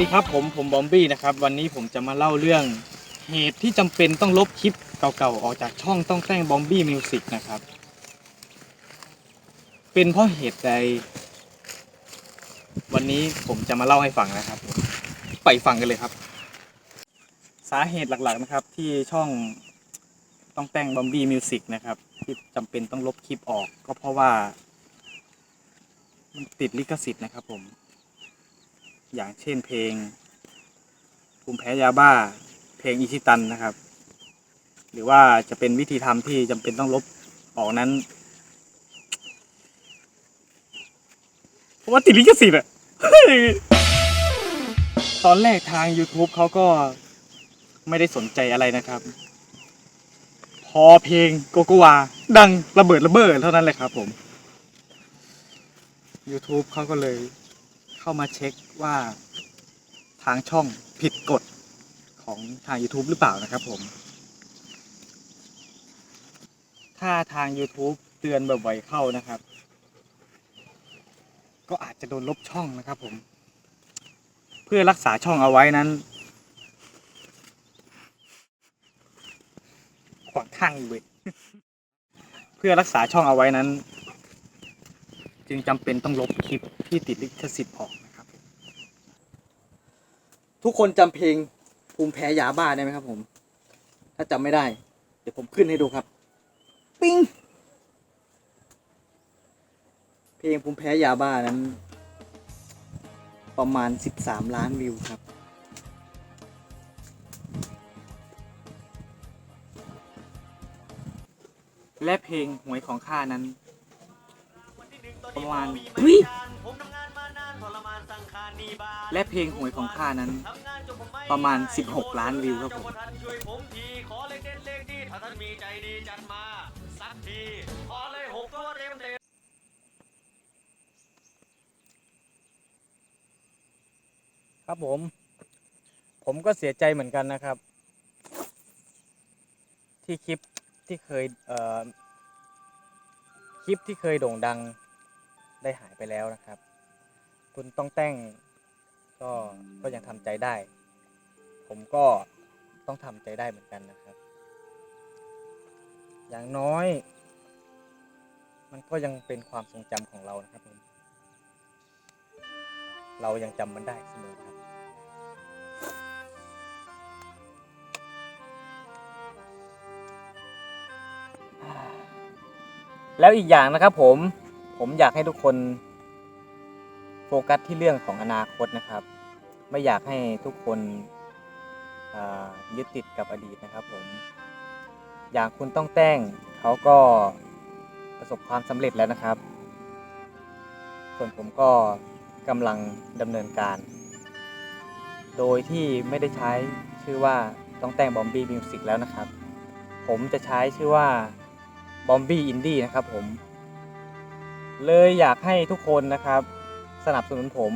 ดีครับผมผมบอมบี้นะครับวันนี้ผมจะมาเล่าเรื่องเหตุที่จำเป็นต้องลบคลิปเก่าๆออกจากช่องต้องแต่งบอมบี้มิวสิกนะครับ เป็นเพราะเหตุใด วันนี้ผมจะมาเล่าให้ฟังนะครับ ไปฟังกันเลยครับ สาเหตุหลักๆนะครับ ที่ช่องต้องแต่งบอมบี้มิวสิกนะครับ ที่จำเป็นต้องลบคลิปออก ก็เพราะว่า มันติดลิขสิทธิ์นะครับผม อย่างเช่นเพลงภูมิแพ้ยาบ้า เพลงอิชิตันนะครับ หรือว่าจะเป็นวิธีทำที่จำเป็นต้องลบออกนั้นเพราะว่าติดลิขสิทธิ์อะตอนแรกทาง YouTube เขาก็ไม่ได้สนใจอะไรนะครับ พอเพลงโกโกวา ดังระเบิดระเบิดเท่านั้นแหละครับผม YouTube เขาก็เลย เข้ามาเช็คว่าทางช่องผิดกฎของทาง YouTube หรือเปล่านะครับผม ถ้าทาง YouTube เตือนบ่อยๆเข้านะครับ ก็อาจจะโดนลบช่องนะครับผม เพื่อรักษาช่องเอาไว้นั้นขวางข้างอีกเว้ยเพื่อรักษาช่องเอาไว้นั้น จึงจำเป็นต้องลบคลิปที่ติดลิขสิทธิ์ออกนะครับ ทุกคนจำเพลงภูมิแพ้ยาบ้าได้ไหมครับผม ถ้าจำไม่ได้ เดี๋ยวผมขึ้นให้ดูครับ ปิ้งเพลงภูมิแพ้ยาบ้านั้น ประมาณ 13 ล้านวิวครับและเพลงหวยของข้านั้น ประมาณอุ๊ยและเพลงหวยของข้านั้น ประมาณ 16 ล้านวิวครับผมช่วยผมทีขอเลขเด็ดเลขดีถ้าท่านมีใจดีจัดมาสักทีขอเลยหกตัวเต็มเต็มครับผม ผมก็เสียใจเหมือนกันนะครับ ที่คลิปที่เคยเอ่อคลิปที่เคยโด่งดัง ได้หายไปแล้วนะครับ คุณต้องแต่งก็ก็ยังทำใจได้ ผมก็ต้องทำใจได้เหมือนกันนะครับ อย่างน้อย มันก็ยังเป็นความทรงจำของเรานะครับผมเรายังจำมันได้เสมอครับแล้วอีกอย่างนะครับผม ผมอยากให้ทุกคนโฟกัสที่เรื่องของอนาคตนะครับ ไม่อยากให้ทุกคนยึดติดกับอดีตนะครับผม อย่างคุณต้องแต่งเขาก็ประสบความสำเร็จแล้วนะครับ ส่วนผมก็กำลังดำเนินการ โดยที่ไม่ได้ใช้ชื่อว่าต้องแต่งบอมบี้มิวสิกแล้วนะครับ ผมจะใช้ชื่อว่าบอมบี้อินดี้นะครับผม เลยอยากให้ทุกคนนะครับ สนับสนุนผม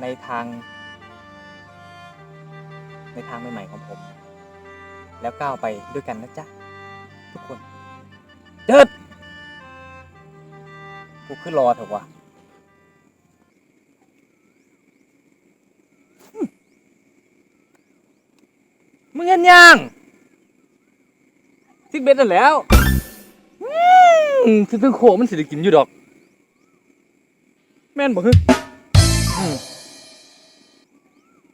ในทาง ในทางใหม่ๆของผม แล้วก้าวไปด้วยกันนะจ๊ะ ทุกคนเดิดกูขึ้นรอเถอะวะมึงเห็นยังซิกเบ็ดนั่นแล้ว ถึงถึงโคมันสิได้กินอยู่ดอก แม่นบ่ฮึ